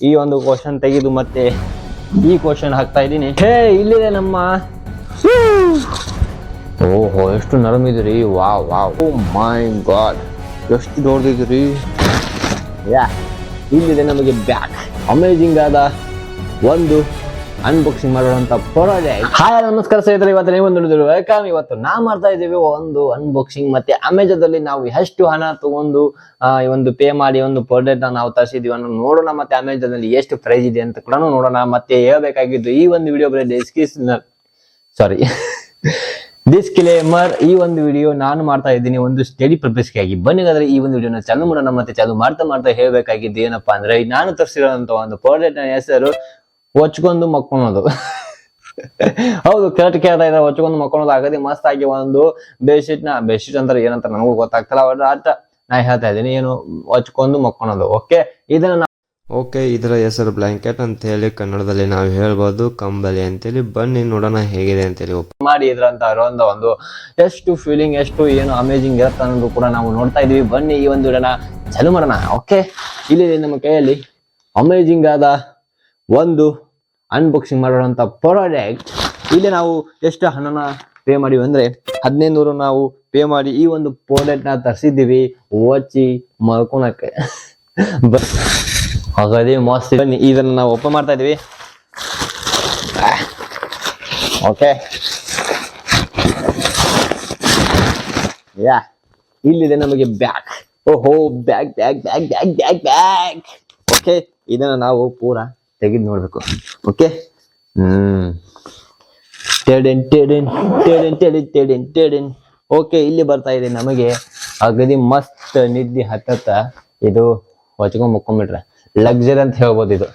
ಈ ಒಂದು ಕ್ವಶನ್ ತೆಗೆದು ಮತ್ತೆ ಈ ಕ್ವಶನ್ ಹಾಕ್ತಾ ಇದ್ದೀನಿ. ಹೇ, ಇಲ್ಲಿದೆ ನಮ್ಮ ಓಹೋ, ಎಷ್ಟು ನರಮಿದ್ರಿ ವಾ ವಾ ಓ ಮೈ ಗಾಡ್ ಎಷ್ಟು ದೊಡ್ಡದಿದ್ರಿ ಯಾ ಇಲ್ಲಿದೆ ನಮಗೆ ಬ್ಯಾಕ್ ಅಮೇಜಿಂಗ್ ಆದ ಒಂದು ಅನ್ಬಾಕ್ಸಿಂಗ್ ಮಾಡುವಂತ ಪ್ರಾಜೆಕ್ಟ್ ಹಾಯ್ ನಮಸ್ಕಾರ ಸ್ನೇಹಿತರೆ. ಇವತ್ತು ನೀವು ನೋಡಿದ್ರು ವೆಲ್ಕಮ್ ಇವತ್ತು ನಾ ಮಾಡ್ತಾ ಇದ್ದೀವಿ ಒಂದು ಅನ್ಬಾಕ್ಸಿಂಗ್ ಮತ್ತೆ ಅಮೆಜಾದಲ್ಲಿ ನಾವು ಎಷ್ಟು ಹಣ ತಗೊಂಡು ಈ ಒಂದು ಪೇ ಮಾಡಿ ಒಂದು ಪ್ರಾಡಕ್ಟ್ ನಾವು ತರಿಸಿದೀವಿ ಅನ್ನೋ ನೋಡೋಣ. ಮತ್ತೆ ಅಮೆಜಾನ್ ಅಲ್ಲಿ ಎಷ್ಟು ಪ್ರೈಸ್ ಇದೆ ಅಂತ ಕೂಡ ನೋಡೋಣ. ಮತ್ತೆ ಹೇಳ್ಬೇಕಾಗಿದ್ದು ಈ ಒಂದು ವಿಡಿಯೋ ಬರೀ ಡಿಸ್ಕ್ರಿಪ್ಷನ್ ಸಾರಿ ಡಿಸ್ಕ್ಲೇಮರ್ ಈ ಒಂದು ವಿಡಿಯೋ ನಾನು ಮಾಡ್ತಾ ಇದ್ದೀನಿ. ಒಂದು ಸ್ಟಡಿ ಪರ್ಪಸ್ಗಾಗಿ ಬನ್ನಿ ಆದ್ರೆ ಈ ಒಂದು ವಿಡಿಯೋನ ಚಾಲು ಮಾಡೋಣ ಮತ್ತೆ ಚಾಲು ಮಾಡ್ತಾ ಮಾಡ್ತಾ ಹೇಳ್ಬೇಕಾಗಿದ್ದು ಏನಪ್ಪಾ ಅಂದ್ರೆ, ನಾನು ತರಿಸಿರೋಂತ ಒಂದು ಪ್ರಾಡಕ್ಟ್ನ ಹೆಸರು ಹೊಚ್ಕೊಂಡು ಮಕ್ಕೊಳೋದು. ಹೌದು ಕರೆಕ್ಟ್ ಕೇಳ್ತಾ ಇದ್ದಾರೆ ಹೊಚ್ಕೊಂಡು ಮಕ್ಕೊಳೋದು. ಆಗದೆ ಮಸ್ತ್ ಆಗಿ ಒಂದು ಬೆಡ್ಶೀಟ್ನ ಬೆಡ್ಶೀಟ್ ಅಂತಾರೆ ಏನಂತ ನನಗೂ ಗೊತ್ತಾಗ್ತಲ್ಲ ಅವ್ರ ಆಟ ನಾ ಹೇಳ್ತಾ ಇದ್ದೀನಿ ಏನು ಹೊಚ್ಕೊಂಡು ಮಕ್ಕೊಳೋದು ಓಕೆ ಇದನ್ನ ಓಕೆ ಇದರ ಹೆಸರು ಬ್ಲಾಂಕೆಟ್ ಅಂತ ಹೇಳಿ ಕನ್ನಡದಲ್ಲಿ ನಾವು ಹೇಳ್ಬೋದು ಕಂಬಳಿ ಅಂತೇಳಿ. ಬನ್ನಿ ನೋಡೋಣ ಹೇಗಿದೆ ಅಂತೇಳಿ ಹೇಳಿ ಮಾಡಿ ಇದ್ರಂತ ಇರೋಂಥ ಒಂದು ಎಷ್ಟು ಫೀಲಿಂಗ್ ಎಷ್ಟು ಏನು ಅಮೇಜಿಂಗ್ ಇರುತ್ತೆ ಅನ್ನೋದು ಕೂಡ ನಾವು ನೋಡ್ತಾ ಇದೀವಿ ಬನ್ನಿ ಈ ಒಂದು ಇಡೋಣ ಚಲು ಮಾಡೋಣ ಓಕೆ ಇಲ್ಲಿ ನಮ್ಮ ಕೈಯಲ್ಲಿ ಅಮೇಜಿಂಗ್ ಆದ ಒಂದು ಅನ್ಬಾಕ್ಸಿಂಗ್ ಮಾಡುವಂತ ಪ್ರಾಡಕ್ಟ್ ಇಲ್ಲಿ ನಾವು ಎಷ್ಟು ಹಣನ ಪೇ ಮಾಡಿವಿ ಅಂದರೆ ಹದಿನೈದು ನೂರು ನಾವು ಪೇ ಮಾಡಿ ಈ ಒಂದು ಪ್ರಾಡಕ್ಟ್ನ ತರಿಸಿದ್ದೀವಿ. ಓಚಿ, ಮಲ್ಕೊಳಕ್ಕೆ. ಬಸ್ ಹಾಗಾದ್ರೆ ಮಸ್ತ್. ಬನ್ನಿ. ಇದನ್ನ ನಾವು ಓಪನ್ ಮಾಡ್ತಾ ಇದ್ದೀವಿ. ಓಕೆ ಯಾ ಇಲ್ಲಿದೆ ನಮಗೆ ಬ್ಯಾಗ್ ಓಹೋ bag bag bag bag bag bag okay ಇದನ್ನು ನಾವು ಪೂರ ತೆಗೆದು ನೋಡ್ಬೇಕು. ಓಕೆ ಹ್ಮ್. ಟೆಡೆನ್ ಟೆಡೆನ್ ಟೆಡೆನ್ ಟೆಡೆನ್ ಟೆಡೆನ್ ಟೆಡೆನ್. ಓಕೆ ಇಲ್ಲಿ ಬರ್ತಾ ಇದೆ ನಮಗೆ ಅಗದಿ ಮಸ್ತ್ ನಿದ್ದೆ ಹತ್ತತ್ತ. ಇದು ಹೊಚ್ಕೊಂಡ್ ಮುಕ್ಕೊಂಡ್ಬಿಟ್ರೆ ಲಕ್ಸರಿ ಅಂತ ಹೇಳ್ಬೋದು ಇದು.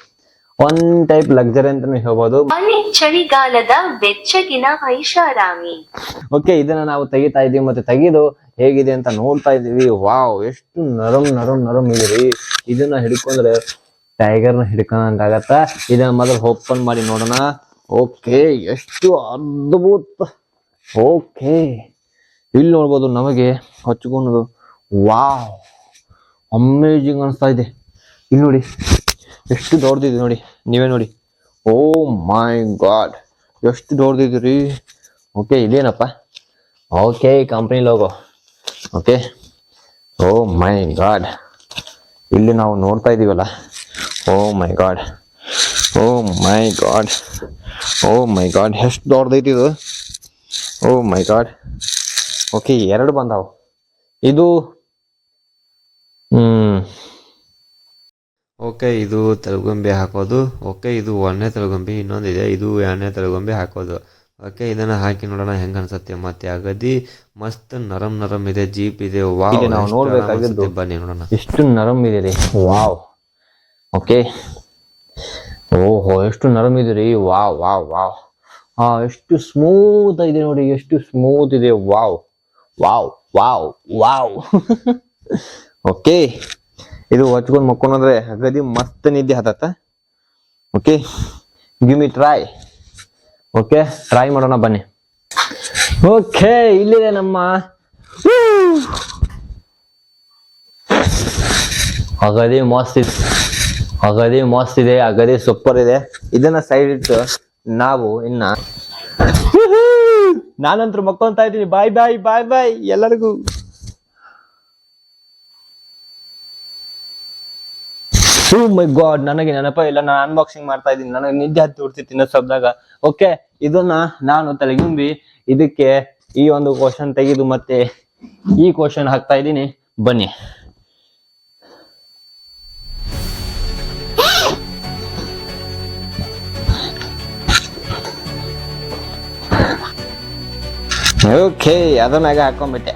ಒನ್ ಟೈಪ್ ಲಕ್ಸರಿ ಅಂತಾನು ಹೇಳ್ಬೋದು. ಚಳಿಗಾಲದ ಬೆಚ್ಚಗಿನ ಐಷಾರಾಮಿ. ಓಕೆ ಇದನ್ನ ನಾವು ತೆಗಿತಾ ಇದೀವಿ ಮತ್ತೆ ತೆಗೆದು ಹೇಗಿದೆ ಅಂತ ನೋಡ್ತಾ ಇದೀವಿ ವಾವ್ ಎಷ್ಟು ನರಂ ನರಂ ನರಂ ಇದೆ ರೀ. ಇದನ್ನ ಹಿಡ್ಕೊಂಡ್ರೆ ಟೈಗರ್ನ ಹಿಡ್ಕೊಂಡಂಗಾಗತ್ತ ಇದನ್ನ ಮೊದಲು ಓಪನ್ ಮಾಡಿ ನೋಡೋಣ. ಓಕೆ ಎಷ್ಟು ಅದ್ಭುತ. ಓಕೆ ಇಲ್ಲಿ ನೋಡ್ಬೋದು ನಮಗೆ ಹಚ್ಕೊಳೋದು ವಾವ್ ಅಮೇಜಿಂಗ್ ಅನಿಸ್ತಾ ಇದೆ. ಇಲ್ಲಿ ನೋಡಿ, ಎಷ್ಟು ದೊಡ್ಡದಿದೆ ನೋಡಿ. ನೀವೇ ನೋಡಿ. ಓ ಮೈ ಗಾಡ್ ಎಷ್ಟು ದೊಡ್ಡದಿದ್ರಿ. ಓಕೆ ಇದೇನಪ್ಪ? Okay company logo okay oh my God ಇಲ್ಲಿ ನಾವು ನೋಡ್ತಾ ಇದೀವಲ್ಲ. ಓ my God oh my God oh my God ಎಷ್ಟು ದೊಡ್ಡದೈತಿ ಇದು? ಓ ಮೈ ಗಾಡ್ ಓಕೆ ಎರಡು ಬಂದಾವು. ಇದು ಓಕೆ ಇದು ತೆಲುಗೊಂಬೆ ಹಾಕೋದು. ಓಕೆ ಇದು ಒಂದನೇ ತಲಗುಂಬಿ ಇನ್ನೊಂದಿದೆ ಇದು. ಎರಡನೇ ತೆಲುಗೊಂಬೆ ಹಾಕೋದು. ಓಕೆ ಇದನ್ನ ಹಾಕಿ ನೋಡೋಣ ಹೆಂಗೆ ಅನ್ಸುತ್ತೆ ಮತ್ತೆ ಅಗದಿ ಮಸ್ತ್ ನರಂ ನರಂ ಇದೆ ಜೀಪ್ ಇದೆ. ವಾವ್ ನಾವು ಆರಾಮ್ ಬನ್ನಿ ನೋಡೋಣ. ಎಷ್ಟು ನರಂ ಇದೆ ರೀ ವಾವ್ ಓಕೆ. ಓಹೋ, ಎಷ್ಟು ನರಮ್ ಇದೆ ರೀ. Wow wow wow. ಆ, ಎಷ್ಟು ಸ್ಮೂತ್ ಇದೆ ನೋಡಿ, ಎಷ್ಟು ಸ್ಮೂತ್ ಇದೆ. Wow wow wow wow. Okay. ಇದು ಹಚ್ಕೊಂಡು ಮಕ್ಕೊಂಡ್ರೆ ಅಗದಿ ಮಸ್ತ್ ನಿದ್ದೆ ಹತ್ತತ್ತ. Okay. Give me try okay try ಮಾಡೋಣ, ಬನ್ನಿ. ಓಕೆ, ಇಲ್ಲಿದೆ ನಮ್ಮ ಅಗದಿ ಮಸ್ತ್ ಇದೆ ಅಗದಿ ಮಸ್ತ್ ಇದೆ ಅಗದಿ ಸೂಪರ್ ಇದೆ. ಇದನ್ನ ಸೈಡ್ ಇಟ್ಟು ನಾವು ಇನ್ನ ನಾನಂತರ ಮಕ್ಕೊಂತ ಇದ್ದೀನಿ. ಬಾಯ್ ಬಾಯ್ ಬಾಯ್ ಬಾಯ್ ಎಲ್ಲರಿಗೂ. ಓ ಮೈ ಗಾಡ್ ನನಗೆ ನೆನಪ ಇಲ್ಲ. ನಾನು ಅನ್ಬಾಕ್ಸಿಂಗ್ ಮಾಡ್ತಾ ಇದ್ದೀನಿ. ನನಗೆ ನಿದ್ದೆ ಹತ್ತಿ ಹುಡ್ತಿ ತಿನ್ನೋ ಶಬ್ದಾಗ ಓಕೆ ಇದನ್ನ ನಾನು ತಲೆಗುಂಬಿ ಇದಕ್ಕೆ ಈ ಒಂದು ಕ್ವಶನ್ ತೆಗೆದು ಮತ್ತೆ ಈ ಕ್ವಶನ್ ಹಾಕ್ತಾ ಇದ್ದೀನಿ. ಬನ್ನಿ. ಓಕೆ ಅದನ್ನಾಗ ಮ್ಯಾಗ ಹಾಕೊಂಡ್ಬಿಟ್ಟೆ.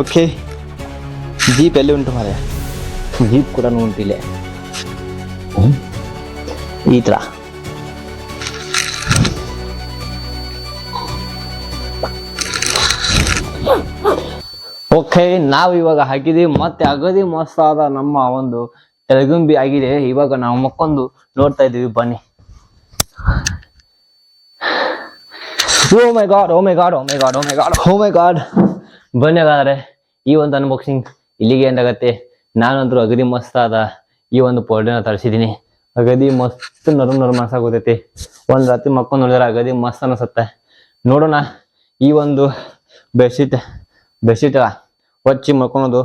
ಓಕೆ ಜೀಪ್ ಎಲ್ಲಿ ಉಂಟು ಮಾರೆ ಜೀಪ್ ಕೂಡ ಉಂಟು ಇಲ್ಲೇ ಹ್ಮ್. ಈ ತರ. ಓಕೆ ನಾವು ಇವಾಗ ಹಾಕಿದೀವಿ ಮತ್ತೆ ಅಗದಿ ಮಸ್ತಾದ ನಮ್ಮ ಒಂದು ತೆಲಗುಂಬಿ ಆಗಿದೆ. ಇವಾಗ ನಾವು ಮಕ್ಕೊಂದು ನೋಡ್ತಾ ಇದ್ದೀವಿ. ಬನ್ನಿ. ಓ my God oh my God oh my God oh my God oh my God ಬನ್ನಿ ಹಾಗಾದ್ರೆ ಈ ಒಂದು ಅನ್ಬಾಕ್ಸಿಂಗ್ ಇಲ್ಲಿಗೆ ಎಂದಾಗತ್ತೆ ನಾನಂತೂ ಅಗದಿ ಮಸ್ತ್ ಆದ ಈ ಒಂದು ಪೌಡರ್ನ ತರಿಸಿದೀನಿ ಅಗದಿ ಮಸ್ತ್ ನರ್ಮ್ ನರಮ್ ಅನ್ಸಾಗೋತೈತಿ. ಒಂದ್ ರಾತ್ರಿ ಮಕ್ಕೊಂಡ್ ನೋಡಿದ್ರೆ ಅಗದಿ ಮಸ್ತ್ ಅನ್ಸತ್ತೆ. ನೋಡೋಣ ಈ ಒಂದು ಬೆಡ್ಶೀಟ್ ಬೆಡ್ಶೀಟ್ ಹೊಚ್ಚಿ ಮಲ್ಕೊಳೋದು.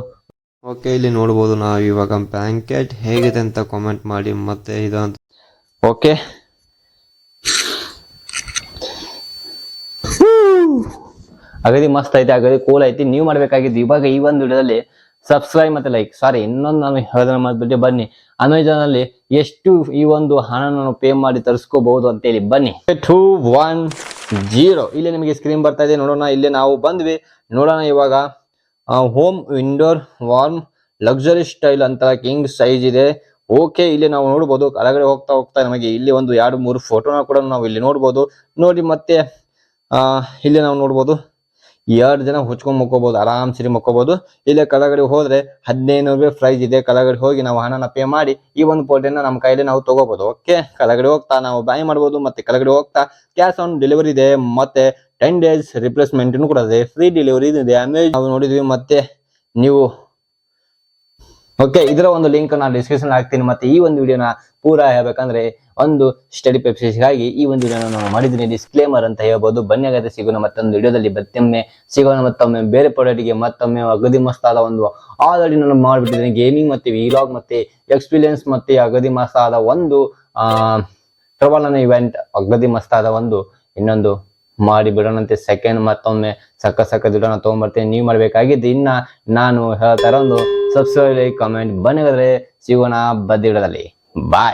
ಓಕೆ ಇಲ್ಲಿ ನೋಡ್ಬೋದು ನಾವು ಇವಾಗ ಬ್ಯಾಂಕೆಟ್ ಹೇಗಿದೆ ಅಂತ ಕಾಮೆಂಟ್ ಮಾಡಿ ಮತ್ತೆ ಇದು ಅಂತ ಓಕೆ ಅಗದಿ ಮಸ್ತ್ ಐತೆ, ಅಗದಿ ಕೂಲ್ ಐತಿ. ನೀವು ಮಾಡ್ಬೇಕಾಗಿದ್ದು ಇವಾಗ ಈ ಒಂದು ವಿಡಿಯೋದಲ್ಲಿ ಸಬ್ಸ್ಕ್ರೈಬ್ ಮತ್ತೆ ಲೈಕ್ ಸಾರಿ ಇನ್ನೊಂದು ನಾನು ಹೇಳೋದನ್ನ ಮಾಡಿಬಿಟ್ಟು ಬನ್ನಿ. ಅಮೆಜಾನ್ ಅಲ್ಲಿ ಎಷ್ಟು ಈ ಒಂದು ಹಣ ನಾನು ಪೇ ಮಾಡಿ ತರಿಸ್ಕೋಬಹುದು ಅಂತೇಳಿ ಬನ್ನಿ. ಟೂ ಒನ್ ಜೀರೋ ಇಲ್ಲಿ ನಿಮಗೆ ಸ್ಕ್ರೀನ್ ಬರ್ತಾ ಇದೆ, ನೋಡೋಣ. ಇಲ್ಲಿ ನಾವು ಬಂದ್ವಿ. ನೋಡೋಣ ಇವಾಗ ಹೋಮ್ ವಿಂಡೋರ್ ವಾರ್ಮ್ ಲಕ್ಸುರಿ ಸ್ಟೈಲ್ ಅಂತ ಕಿಂಗ್ ಸೈಜ್ ಇದೆ. ಓಕೆ ಇಲ್ಲಿ ನಾವು ನೋಡ್ಬೋದು. ಕೆಳಗಡೆ ಹೋಗ್ತಾ ಹೋಗ್ತಾ ನಮಗೆ ಇಲ್ಲಿ ಒಂದು ಎರಡು ಮೂರು ಫೋಟೋನ ಕೂಡ ನಾವು ಇಲ್ಲಿ ನೋಡ್ಬೋದು. ನೋಡಿ ಮತ್ತೆ ಇಲ್ಲಿ ನಾವು ನೋಡ್ಬೋದು. ಎರಡು ಜನ ಹುಚ್ಕೊಂಡ್ ಮುಕ್ಕೋಬಹುದು ಆರಾಮ್ ಸರಿ ಮಕ್ಕೋಬಹುದು ಇಲ್ಲೇ ಕೆಳಗಡೆ ಹೋದ್ರೆ ಹದಿನೈದು ರೂಪಾಯಿ ಪ್ರೈಸ್ ಇದೆ. ಕೆಳಗಡೆ ಹೋಗಿ ನಾವು ಹಣನ ಪೇ ಮಾಡಿ ಈ ಒಂದು ಫೋಟೋನ ನಮ್ಮ ಕೈಲಿ ನಾವು ತಗೋಬಹುದು ಓಕೆ ಕೆಳಗಡೆ ಹೋಗ್ತಾ ನಾವು ಬಾಯ್ ಮಾಡಬಹುದು ಮತ್ತೆ ಕೆಳಗಡೆ ಹೋಗ್ತಾ ಕ್ಯಾಶ್ ಆನ್ ಡೆಲಿವರಿ ಇದೆ, ಮತ್ತೆ ಟೆನ್ ಡೇಸ್ ರಿಪ್ಲೇಸ್ಮೆಂಟ್ ಕೂಡ ಇದೆ. ಫ್ರೀ ಡೆಲಿವರಿ ಇದೆ. ಆಮೇಲೆ ನಾವು ನೋಡಿದ್ವಿ, ಮತ್ತೆ ನೀವು ಓಕೆ ಇದರ ಒಂದು ಲಿಂಕ್ ನಾನು ಡಿಸ್ಕ್ರಿಪ್ಷನ್ ಹಾಕ್ತೀನಿ. ಮತ್ತೆ ಈ ಒಂದು ವಿಡಿಯೋನ ಪೂರಾ ಹೇಳ್ಬೇಕಂದ್ರೆ ಒಂದು ಸ್ಟಡಿ ಗಾಗಿ ಈ ಒಂದು ವಿಡಿಯೋನ ನಾನು ಮಾಡಿದ್ದೀನಿ. ಡಿಸ್ಕ್ಲೇಮರ್ ಅಂತ ಹೇಳ್ಬೋದು. ಬನ್ನಿ ಸಿಗೋಣ ಮತ್ತೊಂದು ವಿಡಿಯೋದಲ್ಲಿ ಮತ್ತೊಮ್ಮೆ ಸಿಗೋಣ ಮತ್ತೊಮ್ಮೆ ಬೇರೆ ಪ್ರಾಡಕ್ಟ್ಗೆ ಮತ್ತೊಮ್ಮೆ ಅಗದಿ ಮಸ್ತಾದ ಒಂದು ಆಲ್ರೆಡಿ ನಾನು ಮಾಡಿಬಿಟ್ಟಿದ್ದೀನಿ. ಗೇಮಿಂಗ್ ಮತ್ತೆ ವಿಲಾಗ್ ಮತ್ತೆ ಎಕ್ಸ್ಪೀರಿಯನ್ಸ್ ಮತ್ತೆ ಅಗದಿ ಮಸ್ತಾದ ಒಂದು, ಆ ಟ್ರಬಲ್ ಇವೆಂಟ್ ಅಗದಿ ಮಸ್ತಾದ ಒಂದು ಇನ್ನೊಂದು ಮಾಡಿ ಬಿಡೋಣಂತೆ. ಸೆಕೆಂಡ್ ಮತ್ತೊಮ್ಮೆ ಸಕ್ಕ ಸಕ್ಕ ದುಡ್ಡನ್ನ ತೊಗೊಂಡ್ಬರ್ತೀನಿ ನೀವು ಮಾಡಬೇಕಾಗಿದ್ದು ಇನ್ನ ನಾನು ಹೇಳ್ತಾರ ಒಂದು ಸಬ್ಸ್ಕ್ರೈಬ್ ಕಮೆಂಟ್ ಬನ್ನಿ ಸಿಗೋಣ ಬದ್ದಿಡದಲ್ಲಿ ಬಾಯ್